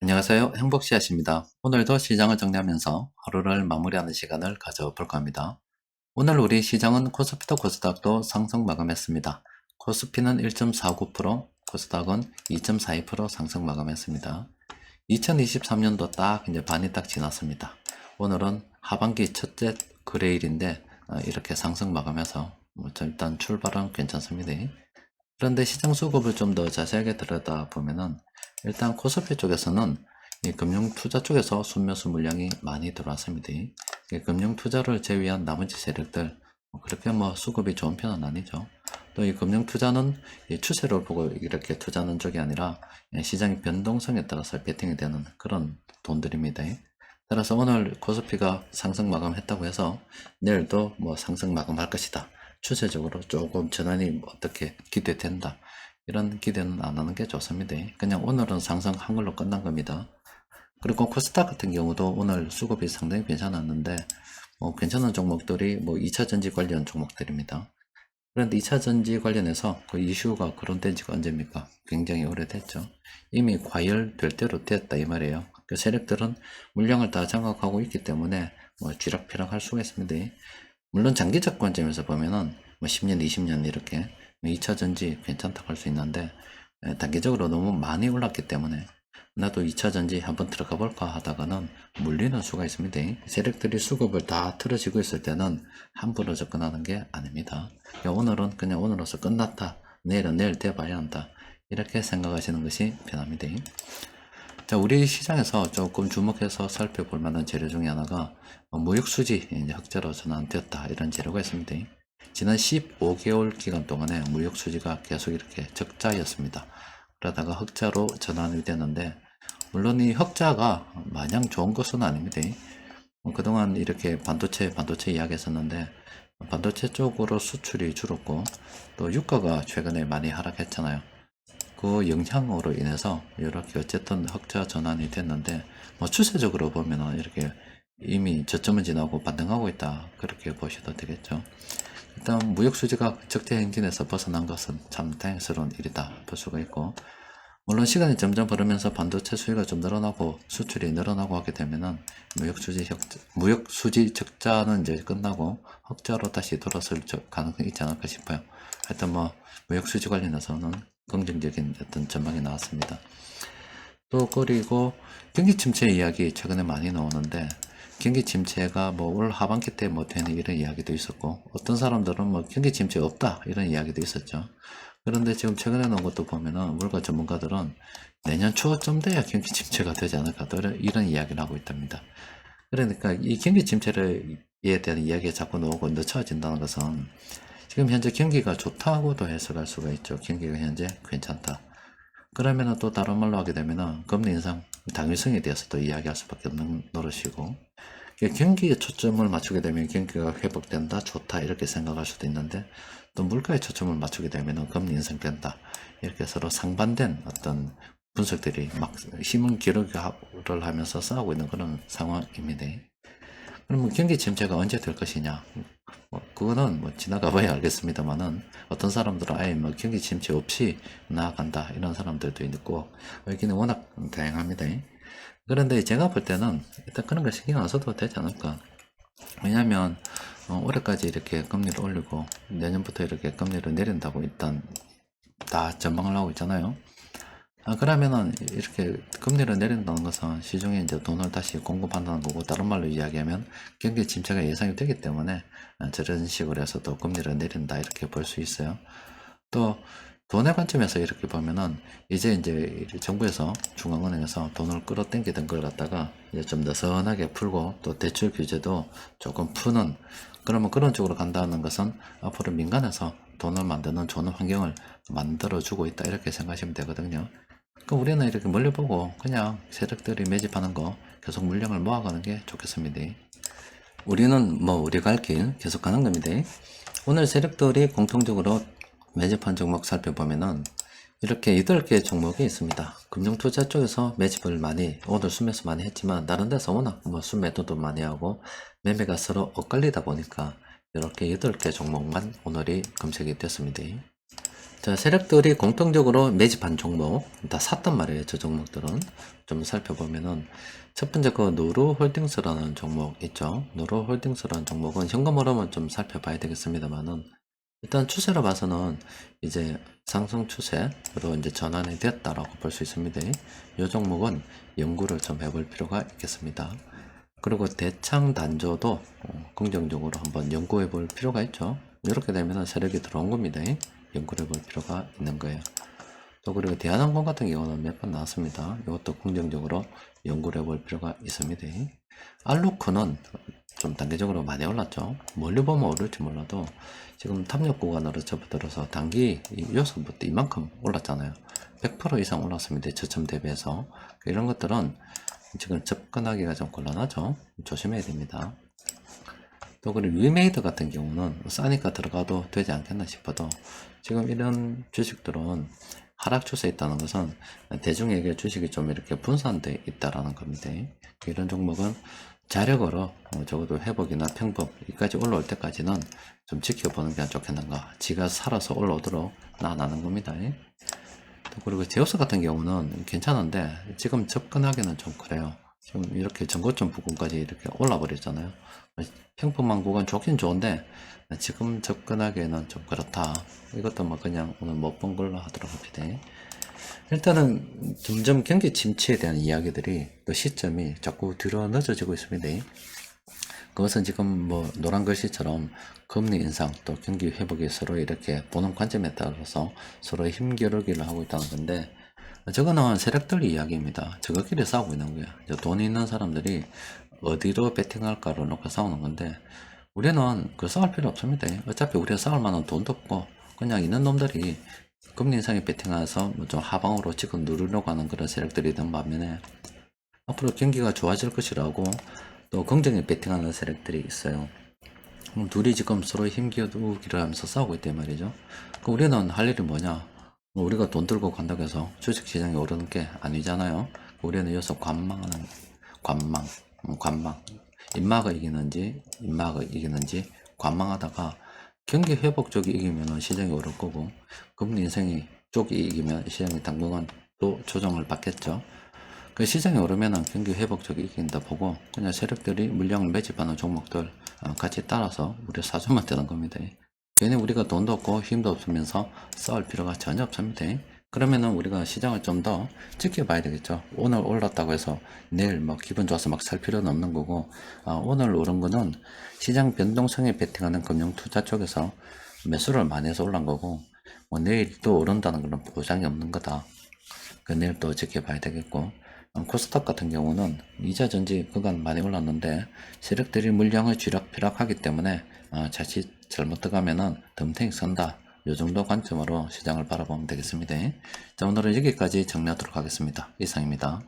안녕하세요. 행복씨앗입니다. 오늘도 시장을 정리하면서 하루를 마무리하는 시간을 가져볼까 합니다. 오늘 우리 시장은 코스피도 코스닥도 상승 마감했습니다. 코스피는 1.49%, 코스닥은 2.42% 상승 마감했습니다. 2023년도 딱 이제 반이 딱 지났습니다. 오늘은 하반기 첫째 거래일인데 어, 이렇게 상승 마감해서 뭐 일단 출발은 괜찮습니다. 그런데 시장 수급을 좀 더 자세하게 들여다보면은 일단 코스피 쪽에서는 이 금융 투자 쪽에서 순매수 물량이 많이 들어왔습니다. 이 금융 투자를 제외한 나머지 세력들 뭐 그렇게 뭐 수급이 좋은 편은 아니죠. 또 이 금융 투자는 이 추세를 보고 이렇게 투자하는 쪽이 아니라 예, 시장의 변동성에 따라서 베팅이 되는 그런 돈들입니다. 따라서 오늘 코스피가 상승 마감했다고 해서 내일도 뭐 상승 마감할 것이다. 추세적으로 조금 전환이 어떻게 기대된다. 이런 기대는 안 하는 게 좋습니다. 그냥 오늘은 상승한 걸로 끝난 겁니다. 그리고 코스닥 같은 경우도 오늘 수급이 상당히 괜찮았는데 뭐 괜찮은 종목들이 뭐 2차 전지 관련 종목들입니다. 그런데 2차 전지 관련해서 그 이슈가 거론된 지가 언제입니까? 굉장히 오래됐죠. 이미 과열될 대로 됐다 이 말이에요. 그 세력들은 물량을 다 장악하고 있기 때문에 뭐 쥐락펴락 할 수가 있습니다. 물론 장기적 관점에서 보면은 뭐 10년, 20년 이렇게 2차 전지 괜찮다고 할수 있는데 에, 단기적으로 너무 많이 올랐기 때문에 나도 2차 전지 한번 들어가 볼까 하다가는 물리는 수가 있습니다. 세력들이 수급을 다 틀어지고 있을 때는 함부로 접근하는 게 아닙니다. 오늘은 그냥 오늘로서 끝났다. 내일은 내일 돼봐야 한다. 이렇게 생각하시는 것이 편합니다. 자, 우리 시장에서 조금 주목해서 살펴볼 만한 재료 중에 하나가 무역수지 이제 흑자로 전환되었다 이런 재료가 있습니다. 지난 15개월 기간 동안에 무역수지가 계속 이렇게 적자였습니다. 그러다가 흑자로 전환이 되는데 물론 이 흑자가 마냥 좋은 것은 아닙니다. 뭐 그동안 이렇게 반도체 반도체 이야기 했었는데 반도체 쪽으로 수출이 줄었고 또 유가가 최근에 많이 하락했잖아요. 그 영향으로 인해서 이렇게 어쨌든 흑자 전환이 됐는데 뭐 추세적으로 보면은 이렇게 이미 저점을 지나고 반등하고 있다 그렇게 보셔도 되겠죠. 일단 무역 수지가 적대 행진에서 벗어난 것은 참 다행스러운 일이다 볼 수가 있고 물론 시간이 점점 흐르면서 반도체 수요가 좀 늘어나고 수출이 늘어나고 하게 되면은 무역 수지 흑자, 무역 수지 적자는 이제 끝나고 흑자로 다시 돌아설 가능성이 있지 않을까 싶어요. 하여튼 뭐 무역 수지 관련해서는 긍정적인 어떤 전망이 나왔습니다. 또 그리고 경기 침체 이야기 최근에 많이 나오는데 경기 침체가 뭐 올 하반기 때 뭐 되는 이런 이야기도 있었고 어떤 사람들은 뭐 경기 침체 없다 이런 이야기도 있었죠. 그런데 지금 최근에 나온 것도 보면은 물가 전문가들은 내년 초쯤 돼야 경기 침체가 되지 않을까 이런, 이야기를 하고 있답니다. 그러니까 이 경기 침체에 대한 이야기가 자꾸 나오고 늦춰진다는 것은 지금 현재 경기가 좋다고도 해석할 수가 있죠. 경기가 현재 괜찮다. 그러면은 또 다른 말로 하게 되면은 금리 인상 당위성에 대해서 또 이야기할 수밖에 없는 노릇이고 경기에 초점을 맞추게 되면 경기가 회복된다, 좋다 이렇게 생각할 수도 있는데 또 물가에 초점을 맞추게 되면 금리 인상된다 이렇게 서로 상반된 어떤 분석들이 막 힘은 기록을 하면서 싸우고 있는 그런 상황입니다. 그러면 경기 침체가 언제 될 것이냐? 뭐 그거는 뭐 지나가 봐야 알겠습니다만은 어떤 사람들은 아예 뭐 경기 침체 없이 나아간다 이런 사람들도 있고 여기는 워낙 다양합니다. 그런데 제가 볼 때는 일단 그런 걸 신경 안 써도 되지 않을까. 왜냐면 어, 올해까지 이렇게 금리를 올리고 내년부터 이렇게 금리를 내린다고 일단 다 전망을 하고 있잖아요. 아, 그러면은 이렇게 금리를 내린다는 것은 시중에 이제 돈을 다시 공급한다는 거고 다른 말로 이야기하면 경기 침체가 예상이 되기 때문에 아, 저런 식으로 해서 또 금리를 내린다 이렇게 볼 수 있어요. 또 돈의 관점에서 이렇게 보면은 이제 이제 정부에서 중앙은행에서 돈을 끌어당기던 걸 갖다가 이제 좀 느슨하게 풀고 또 대출 규제도 조금 푸는 그러면 그런 쪽으로 간다는 것은 앞으로 민간에서 돈을 만드는 좋은 환경을 만들어주고 있다 이렇게 생각하시면 되거든요. 그 우리는 이렇게 멀리 보고 그냥 세력들이 매집하는 거 계속 물량을 모아가는 게 좋겠습니다. 우리는 뭐 우리 갈 길 계속 가는 겁니다. 오늘 세력들이 공통적으로 매집한 종목 살펴보면은 이렇게 8개 종목이 있습니다. 금융투자 쪽에서 매집을 많이, 오늘 순매수 많이 했지만, 다른 데서 워낙 뭐 순매도도 많이 하고, 매매가 서로 엇갈리다 보니까, 이렇게 8개 종목만 오늘이 검색이 됐습니다. 자, 세력들이 공통적으로 매집한 종목, 다 샀단 말이에요. 저 종목들은. 좀 살펴보면은, 첫 번째 그 노루 홀딩스라는 종목 있죠. 노루 홀딩스라는 종목은 현금으로만 좀 살펴봐야 되겠습니다만은, 일단 추세로 봐서는 이제 상승 추세로 이제 전환이 됐다라고 볼 수 있습니다. 이 종목은 연구를 좀 해볼 필요가 있겠습니다. 그리고 대창 단조도 어, 긍정적으로 한번 연구해 볼 필요가 있죠. 이렇게 되면 세력이 들어온 겁니다. 연구를 해볼 필요가 있는 거예요. 또 그리고 대한항공 같은 경우는 몇 번 나왔습니다. 이것도 긍정적으로 연구를 해볼 필요가 있습니다. 알루크는 좀 단계적으로 많이 올랐죠. 멀리 보면 오를지 몰라도 지금 탑력 구간으로 접어들어서 단기 요소부터 이만큼 올랐잖아요. 100% 이상 올랐습니다. 저점 대비해서 이런 것들은 지금 접근하기가 좀 곤란하죠. 조심해야 됩니다. 또 그리고 위메이드 같은 경우는 싸니까 들어가도 되지 않겠나 싶어도 지금 이런 주식들은 하락 추세에 있다는 것은 대중에게 주식이 좀 이렇게 분산돼 있다라는 겁니다. 이런 종목은 자력으로 어, 적어도 회복이나 평법 여기까지 올라올 때까지는 좀 지켜보는 게 좋겠는가 지가 살아서 올라오도록 나아나는 겁니다. 또 그리고 제우스 같은 경우는 괜찮은데 지금 접근하기는 좀 그래요. 지금 이렇게 전고점 부근까지 이렇게 올라 버렸잖아요. 평범한 구간 좋긴 좋은데 지금 접근하기에는 좀 그렇다. 이것도 뭐 그냥 오늘 못 본 걸로 하도록 합니다. 일단은 점점 경기 침체에 대한 이야기들이 또 시점이 자꾸 뒤로 늦어지고 있습니다. 그것은 지금 뭐 노란 글씨처럼 금리 인상 또 경기 회복이 서로 이렇게 보는 관점에 따라서 서로 힘겨루기를 하고 있다는 건데 저거는 세력들 이야기입니다. 저거끼리 싸우고 있는. 이제 돈 있는 사람들이 어디로 베팅할까를 놓고 싸우는 건데 우리는 그 싸울 필요 없습니다. 어차피 우리가 싸울 만한 돈도 없고 그냥 있는 놈들이 금리 인상에 베팅해서 뭐 좀 하방으로 지금 누르려고 하는 그런 세력들이 있는 반면에 앞으로 경기가 좋아질 것이라고 또 긍정에 베팅하는 세력들이 있어요. 그럼 둘이 지금 서로 힘겨루기를 하면서 싸우고 있단 말이죠. 그럼 우리는 할 일이 뭐냐? 뭐 우리가 돈 들고 간다고 해서 주식시장이 오르는 게 아니잖아요. 우리는 여기서 관망하는, 관망, 음, 관망. 인마가 이기는지, 인마가 이기는지 관망하다가 경기 회복 쪽이 이기면 시장이 오를 거고, 금리 인상이 쪽이 이기면 시장이 당분간 또 조정을 받겠죠. 그 시장이 오르면은 경기 회복 쪽이 이긴다 보고, 그냥 세력들이 물량을 매집하는 종목들 어, 같이 따라서 우리 사주면 되는 겁니다. 괜히 우리가 돈도 없고 힘도 없으면서 싸울 필요가 전혀 없습니다. 그러면은 우리가 시장을 좀 더 지켜봐야 되겠죠. 오늘 올랐다고 해서 내일 막 기분 좋아서 막 살 필요는 없는 거고, 아, 오늘 오른 거는 시장 변동성에 베팅하는 금융 투자 쪽에서 매수를 많이 해서 올란 거고, 뭐 내일 또 오른다는 그런 보장이 없는 거다. 그 내일 또 지켜봐야 되겠고, 어, 코스닥 같은 경우는 이자 전지 그간 많이 올랐는데 세력들이 물량을 쥐락펴락하기 때문에 어, 자칫 잘못 들어가면은 덤탱이 선다. 이 정도 관점으로 시장을 바라보면 되겠습니다. 자 오늘은 여기까지 정리하도록 하겠습니다. 이상입니다.